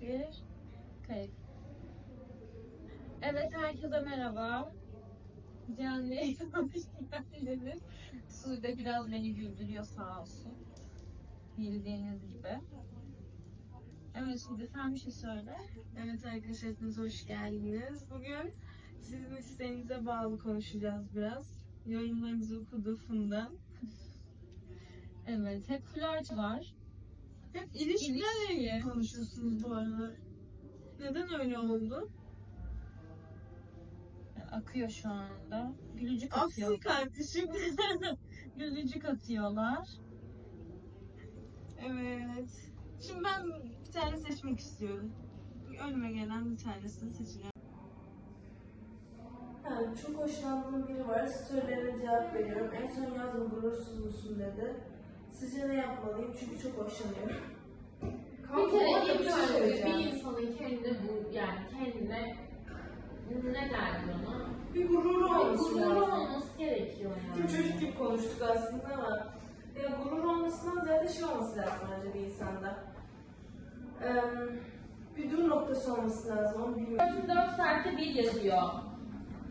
Bir, kayıt. Evet, herkese merhaba. Canlı yayına hoş geldiniz. Sude biraz beni güldürüyor sağ olsun. Bildiğiniz gibi. Evet, Sude sen bir şey söyle. Evet arkadaşlar hepiniz hoş geldiniz. Bugün sizin isteğinize bağlı konuşacağız biraz. Yorumlarınızı okudu Funda. Evet, hep flört var. Hep ilişkilerle ilgili konuşuyorsunuz bu aralar. Neden öyle oldu? Akıyor şu anda. Gülücük atıyor. Aksi kardeşim. Gülücük atıyorlar. evet. Şimdi ben bir tane seçmek istiyorum. Önüme gelen bir tanesini seçeceğim. Yani çok hoşlandığım biri var. Storylerine cevap veriyorum. En son yazdım gurursuz musun dedi. Sizce ne yapmalıyım? Çünkü çok hoşlanıyorum. Bir kere ilk bir önce bir insanın kendine bu yani kendine ne derdi ona? Bir gururu olması Gururu lazım. olması gerekiyor yani. çocuk gibi konuştuk aslında ama ya gurur olmasından ziyade şey olması lazım bence bir insanda. Ee, bir dur noktası olması lazım. Onu bilmiyorum. 4 saatte bir yazıyor.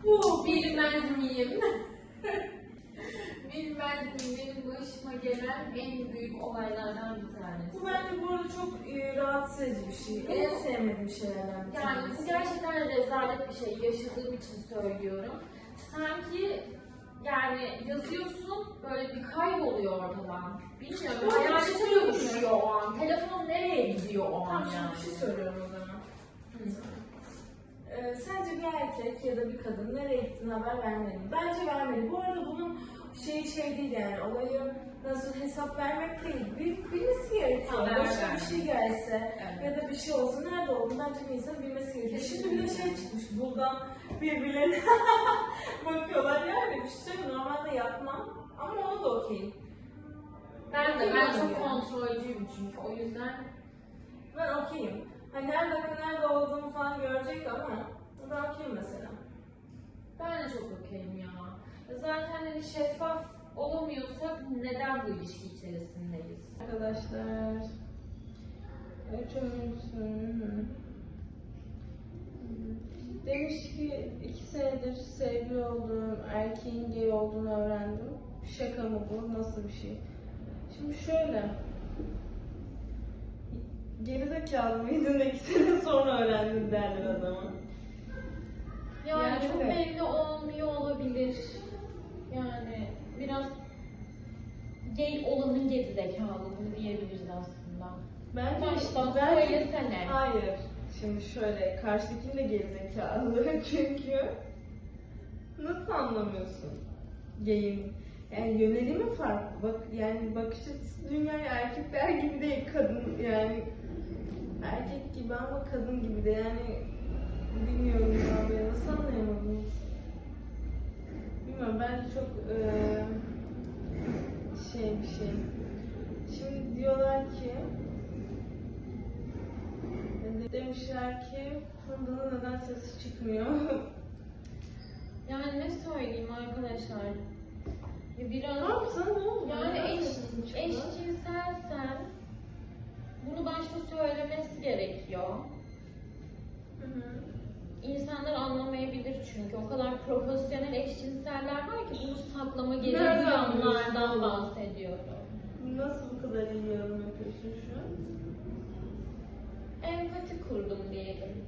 Bu Bilmez miyim? Bilmez miyim? Benim başıma gelen en büyük olaylardan bir tanesi. bu bence bu arada çok e, rahatsız edici bir şey. En sevmediğim şeylerden bir Yani tanesi. bu gerçekten rezalet bir şey. Yaşadığım için söylüyorum. Sanki yani yazıyorsun böyle bir kayboluyor ortadan. Bilmiyorum. Öyle bir şey Hayalete dönüşüyor o an. Telefon nereye gidiyor o an Tamam şimdi yani? bir şey söylüyorum o zaman. Ee, sence bir erkek ya da bir kadın nereye gittiğini haber vermeli mi? Bence vermeli. Bu arada bunun şeyi şey değil yani olayı nasıl hesap vermek değil. Bil, bilmesi gerekiyor. Haber Başına bir vermek. şey gelse Evet. ya da bir şey olsa nerede olduğunu bence bir insan bilmesi gerekiyor. Şimdi bir de şey çıkmış buldan birbirlerine bakıyorlar. Yani bir şey söyleyeyim, normalde yapmam ama onu da okeyim. Ben de ben çok Yani. kontrolcüyüm çünkü o yüzden Ben okeyim. Hani nerede nerede olduğumu falan görecek ama ben okeyim mesela. ben de çok okeyim ya. Zaten hani şeffaf olamıyorsak neden bu ilişki içerisindeyiz? Arkadaşlar. Üçüncüsü. Demiş ki iki senedir sevgili olduğum erkeğin gay olduğunu öğrendim. Şaka mı bu? Nasıl bir şey? Şimdi şöyle. Gerizekalı mıydın iki sene sonra öğrendim derler adama. Yani, Yani çok evet. belli olmuyor olabilir. Yani biraz gay olanın geri zekalı bunu diyebiliriz aslında. Bence, Baştan bence- söylesene. Hayır. Şimdi şöyle, karşıdakinin de gerizekalı çünkü nasıl anlamıyorsun gay'in? Yani yönelimi farklı. Bak yani bakış açısı dünyaya erkekler gibi değil, kadın yani erkek gibi ama kadın gibi de yani bilmiyorum ya ben nasıl anlayamadınız? Bilmiyorum bence çok eee, şey bir şey. Şimdi diyorlar ki Demişler ki Funda'nın neden sesi çıkmıyor? Yani ne söyleyeyim arkadaşlar? Ya ne biraz ne olur? yani Neden eş, eşcinselsen bunu başta söylemesi gerekiyor. Hı hı. İnsanlar anlamayabilir çünkü o kadar profesyonel eşcinseller var ki bunu saklama gereği biliyorsun? bahsediyorum. Nasıl bu kadar iyi yorum yapıyorsun şu an? Empati kurdum diyelim.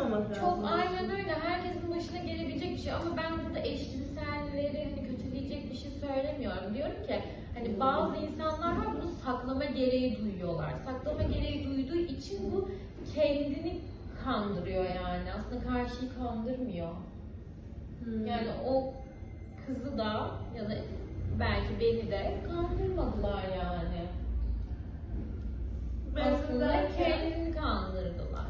Olmak Çok lazım. aynen öyle. Herkesin başına gelebilecek bir şey ama ben burada eşcinselleri hani kötüleyecek bir şey söylemiyorum. Diyorum ki hani bazı insanlar var bunu saklama gereği duyuyorlar. Saklama gereği duyduğu için bu kendini kandırıyor yani. Aslında karşıyı kandırmıyor. Hmm. Yani o kızı da ya da belki beni de kandırmadılar yani. Aslında kendini kandırdılar.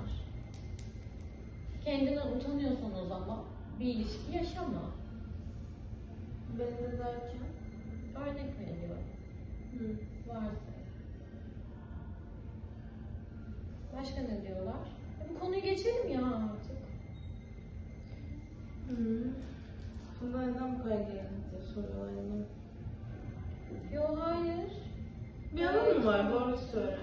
Kendinden utanıyorsan o zaman bir ilişki yaşama. Ben de derken Örnek veriyorum. Hı. Varsa. Başka ne diyorlar? Bu konuyu geçelim ya artık. Hı. Funda neden bu kadar soruyorlar yine. Yo hayır. Bir anın mı var? Doğru söyle.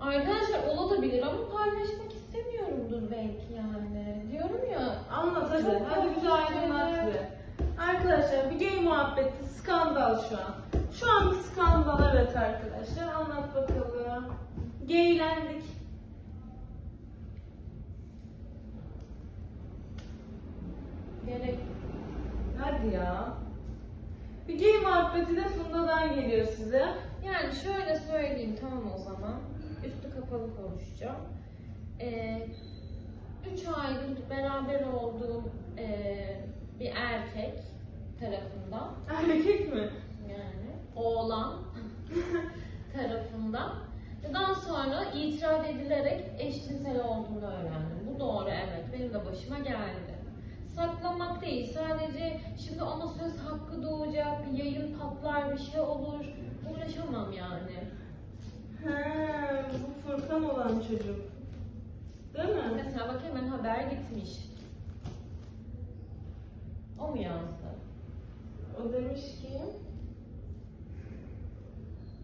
Arkadaşlar olabilir ama paylaşmak istemiyorumdur belki yani. Diyorum ya. Anlat hadi. Çok hadi bize aydınlat bir. Arkadaşlar bir gay muhabbeti skandal şu an. Şu an bir skandal evet arkadaşlar. Anlat bakalım. Gaylendik. Gerek Hadi ya. Bir gay muhabbeti de Funda'dan geliyor size. Yani şöyle söyleyeyim tamam o zaman. Üstü kapalı konuşacağım. Ee, üç aydır beraber olduğum ee, bir erkek tarafından Erkek mi? yani oğlan tarafından daha sonra itiraf edilerek eşcinsel olduğunu öğrendim. Bu doğru evet benim de başıma geldi. Saklamak değil sadece şimdi ona söz hakkı doğacak yayın patlar bir şey olur uğraşamam yani. He, bu Furkan olan çocuk. Değil mi? Mesela bak hemen haber gitmiş. O mu yazdı? O demiş ki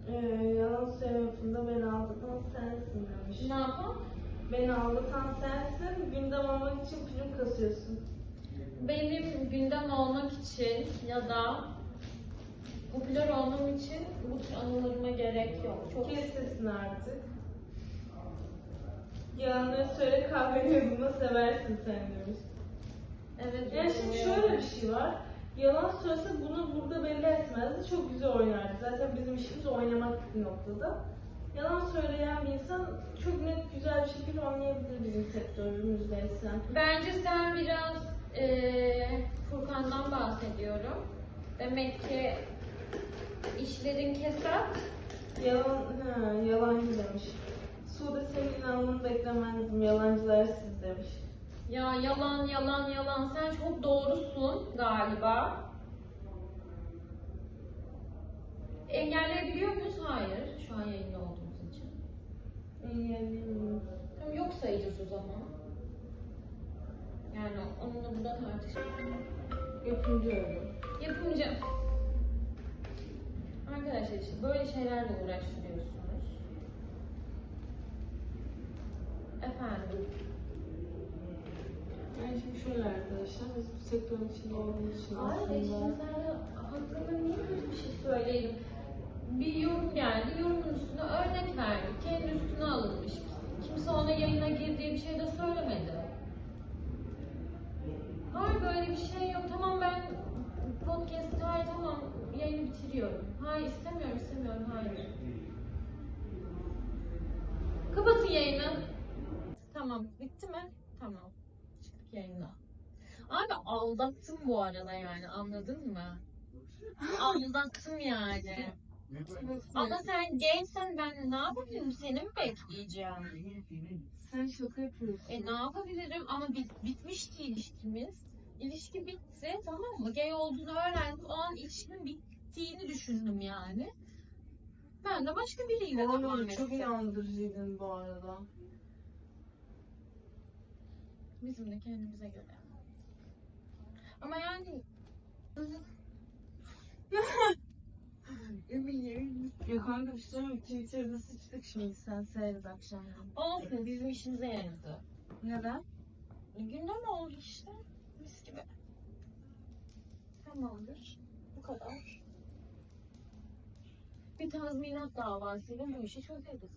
eee yalan söyleme Funda beni aldatan sensin demiş. Ne yapalım? Beni aldatan sensin, gündem olmak için prim kasıyorsun. Benim gündem olmak için ya da popüler olmam için bu tür anılarıma gerek yok. Çok Kes sesini artık. Yalanları söyle kahveni yudumda seversin sen demiş. evet. Yani şimdi şöyle bir şey var. Yalan söylese bunu burada belli etmezdi. Çok güzel oynardı. Zaten bizim işimiz oynamak bir noktada. Yalan söyleyen bir insan çok net güzel bir şekilde oynayabilir bizim sektörümüzdeyse. Bence sen biraz eee Furkan'dan bahsediyorum. Demek ki işlerin kesat. Yalan, ha, yalancı demiş. Sude senin inanmanı beklemezdim. Yalancılar siz demiş. Ya yalan yalan yalan sen çok doğrusun galiba. Engelleyebiliyor muyuz? Hayır. Şu an yayında olduğumuz için. Engelleyemiyorum. Tamam yok sayacağız o zaman. Yani onunla burada tartışalım. Yapımcı öyle. Yapımcı. Arkadaşlar işte böyle şeylerle uğraştırıyorsunuz. Efendim. Yani şimdi şöyle arkadaşlar, biz bu sektörün içinde olduğumuz için Hayır aslında... eşcinseller hakkında niye kötü bir şey söyleyelim? Bir yorum geldi, yorumun üstüne örnek verdik. Kendi üstüne alınmış. Kimse ona yayına girdiği bir şey de söylemedi. Hayır böyle bir şey yok. Tamam ben podcast, hayır tamam yayını bitiriyorum. Hayır istemiyorum, istemiyorum, hayır. Kapatın yayını. Tamam, bitti mi? Tamam. Çıktık yayına. Abi aldattım bu arada yani anladın mı? Aldattım yani. Ama sen gençsen ben ne yapabilirim? Seni mi bekleyeceğim? Sen şaka yapıyorsun. E ne yapabilirim? Ama bit, bitmişti ilişkimiz. İlişki bitti tamam mı? Gay olduğunu öğrendim. O an ilişkinin bittiğini düşündüm yani. Ben de başka biriyle devam Oğlum çok ettim. inandırıcıydın bu arada. Bizim de kendimize göre. Ama yani Ya kanka bir şey söyleyeyim mi? Twitter'da sıçtık şimdi sen seyret akşamdan. olsun bizim işimize yaradı. Neden? Gündem oldu işte. Mis gibi. Tamamdır. Bu kadar. Bir tazminat davasıyla bu işi çözeriz.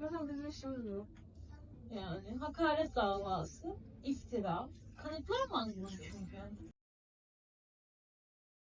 Zaten bizim işimiz bu. Yani hakaret davası, iftira. Kanıtlayamaz mı çünkü?